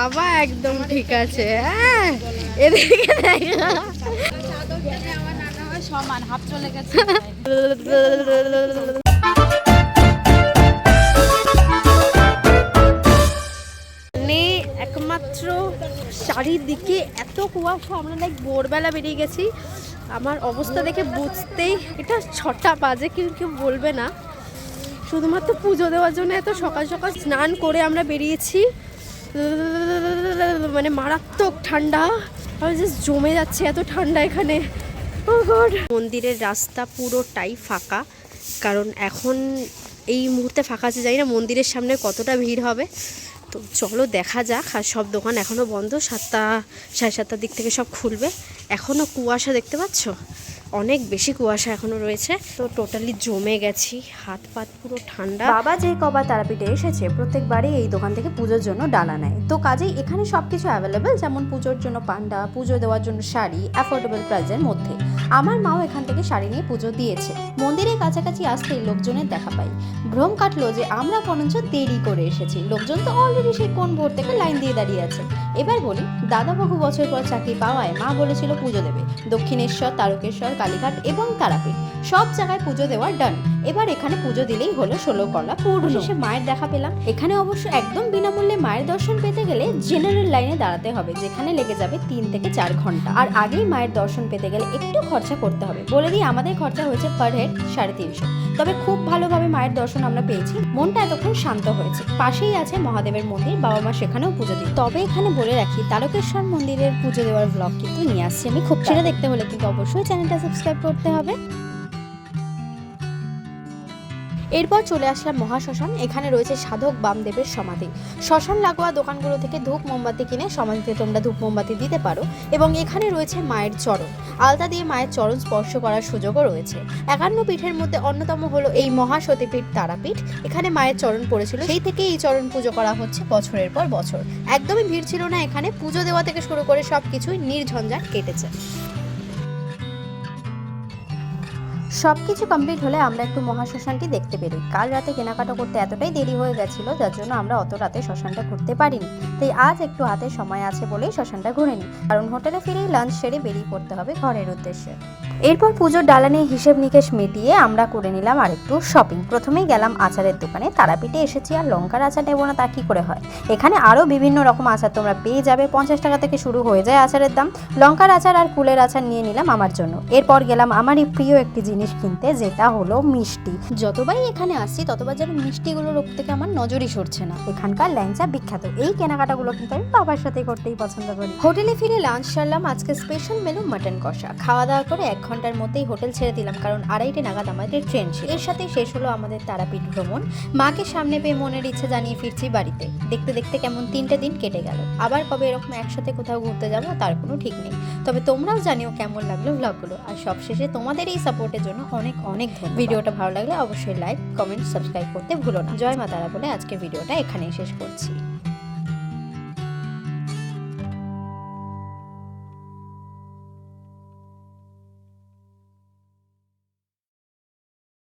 বাবা একদম ঠিক আছে হ্যাঁ? এদিকে মানে একমাত্র চারিদিকে এত কুয়াশা, আমরা লাইক ভোরবেলা বেরিয়ে গেছি। আমার অবস্থা দেখে বুঝতেই, এটা ছটা বাজে কিন্তু কেউ বলবে না। শুধুমাত্র পুজো দেওয়ার জন্য এত সকাল সকাল স্নান করে আমরা বেরিয়েছি। মানে মারাত্মক ঠান্ডা। আর জাস্ট জমে যাচ্ছে এত ঠান্ডা এখানে। Oh! মন্দিরের রাস্তা পুরোটাই ফাঁকা, কারণ এখন এই মুহূর্তে ফাঁকা আছে, জানি না মন্দিরের সামনে কতটা ভিড় হবে। তো চলো দেখা যাক, আর সব দোকান এখনও বন্ধ, সাতটা, সাড়ে সাতটার দিক থেকে সব খুলবে। এখনও কুয়াশা দেখতে পাচ্ছ? অনেক বেশি কুয়াশা এখনও রয়েছে। তো টোটালি জমে গেছি, হাত পাত পুরো ঠান্ডা। বাবা যে কবার তারাপীঠে এসেছে, প্রত্যেকবারই এই দোকান থেকে পুজোর জন্য ডালা নেয়। তো কাজেই এখানে সব কিছু অ্যাভেলেবেল যেমন পুজোর জন্য পান্ডা, পুজো দেওয়ার জন্য শাড়ি অ্যাফোর্ডেবল প্রাইসের মধ্যে। আমার মাও এখান থেকে শাড়ি নিয়ে পুজো দিয়েছে। মন্দিরের কাছাকাছি আসতেই লোকজনের দেখা পাই। ভ্রম কাটলো যে আমরা বরঞ্চ দেরি করে এসেছি। লোকজন তো অলরেডি সেই কোন ভোর থেকে লাইন দিয়ে দাঁড়িয়ে আছে। এবার বলি, দাদা বহু বছর পর চাকরি পাওয়ায় মা বলেছিল পুজো দেবে। দক্ষিণেশ্বর, তারকেশ্বর কালীঘাট এবং তারাপীঠ। সব জায়গায় পুজো দেওয়ার ডান এবার এখানে পুজো দিলেই হলো ষোলো কলা পূর্ণ। শেষে মায়ের দেখা পেলাম। এখানে অবশ্য একদম বিনামূল্যে মায়ের দর্শন পেতে গেলে জেনারেল লাইনে দাঁড়াতে হবে যেখানে লেগে যাবে তিন থেকে চার ঘণ্টা। আর আগেই মায়ের দর্শন পেতে গেলে একটু খরচা করতে হবে। বলে দিই আমাদের খরচা হয়েছে পার হেড সাড়ে তিনশো। তবে খুব ভালোভাবে মায়ের দর্শন আমরা পেয়েছি। মনটা এতক্ষণ শান্ত হয়েছে। পাশেই আছে মহাদেবের মন্দির বাবা মা সেখানেও পুজো দিই তবে এখানে বলে রাখি তারকেশ্বর মন্দিরের পুজো দেওয়ার ব্লগ কিন্তু নিয়ে আসছি আমি খুব। সেটা দেখতে হলে কিন্তু অবশ্যই চ্যানেলটা সাবস্ক্রাইব করতে হবে। এরপর চলে আসলাম মহাশ্মশান, এখানে রয়েছে সাধক বামদেবের সমাধি। শ্মশান লাগোয়া দোকানগুলো থেকে ধূপ মোমবাতি কিনে সমাধিতে তোমরা ধূপ মোমবাতি দিতে পারো এবং এখানে রয়েছে মায়ের চরণ। আলতা দিয়ে মায়ের চরণ স্পর্শ করার সুযোগও রয়েছে। একান্ন পীঠের মধ্যে অন্যতম হলো এই মহাসতীপীঠ তারাপীঠ। এখানে মায়ের চরণ পড়েছিল। সেই থেকে এই চরণ পুজো করা হচ্ছে বছরের পর বছর। একদমই ভিড় ছিল না এখানে। পুজো দেওয়া থেকে শুরু করে সব কিছুই নির্ঝঞ্ঝাট কেটেছে। সব কিছু কমপ্লিট হলে আমরা একটু মহাশ্মশানটি দেখতে বেরোই কাল রাতে কেনাকাটা করতে এতটাই দেরি হয়ে গেছিল, যার জন্য আমরা অত রাতে শ্মশানটা ঘুরতে পারিনি। তাই আজ একটু হাতে সময় আছে বলেই শ্মশানটা ঘুরে নিই। কারণ হোটেলে ফিরেই লাঞ্চ সেরে বেরিয়ে পড়তে হবে ঘরের উদ্দেশ্যে। এরপর পুজোর ডালা হিসেব নিকেশ মিটিয়ে আমরা করে নিলাম আরেকটু শপিং প্রথমেই গেলাম আচারের দোকানে। তারাপীঠে এসেছি আর লঙ্কার আচার নেব না তা কী করে হয়? এখানে আরও বিভিন্ন রকম আচার তোমরা পেয়ে যাবে। পঞ্চাশ টাকা থেকে শুরু হয়ে যায় আচারের দাম। লঙ্কার আচার আর কুলের আচার নিয়ে নিলাম আমার জন্য। এরপর গেলাম আমারই প্রিয় একটি জিনিস কিনতে, যেটা হলো মিষ্টি। যতবারই এখানে আসছি, ততবার যেন মিষ্টিগুলোর ওপর থেকে আমার নজরই সরছে না। এখানকার ল্যাংচা বিখ্যাত। এই কেনাকাটাগুলো কিন্তু আমি বাবার সাথে করতেই পছন্দ করি। হোটেলে ফিরে লাঞ্চ সারলাম, আজকে স্পেশাল মেনু মাটন কষা। খাওয়া দাওয়া করে এক ঘণ্টার মধ্যেই হোটেল ছেড়ে দিলাম, কারণ আড়াইটে নাগাদ আমাদের ট্রেন ছিল। এর সাথে শেষ হলো আমাদের তারাপীঠ ভ্রমণ। মাকে সামনে পেয়ে মনের ইচ্ছে জানিয়ে ফিরছি বাড়িতে। দেখতে দেখতে কেমন তিনটে দিন কেটে গেল। আবার কবে এরকম একসাথে কোথাও ঘুরতে যাব, তার কোনো ঠিক নেই। তবে তোমরাও জানিও কেমন লাগল ভ্লগগুলো আর সবশেষে তোমাদের এই সাপোর্টের জন্য অনেক অনেক ধন্যবাদ। ভিডিওটা ভালো লাগলে অবশ্যই লাইক কমেন্ট সাবস্ক্রাইব করতে ভুলো না। জয় মাতারা বলে আজকের ভিডিওটা এখানেই শেষ করছি।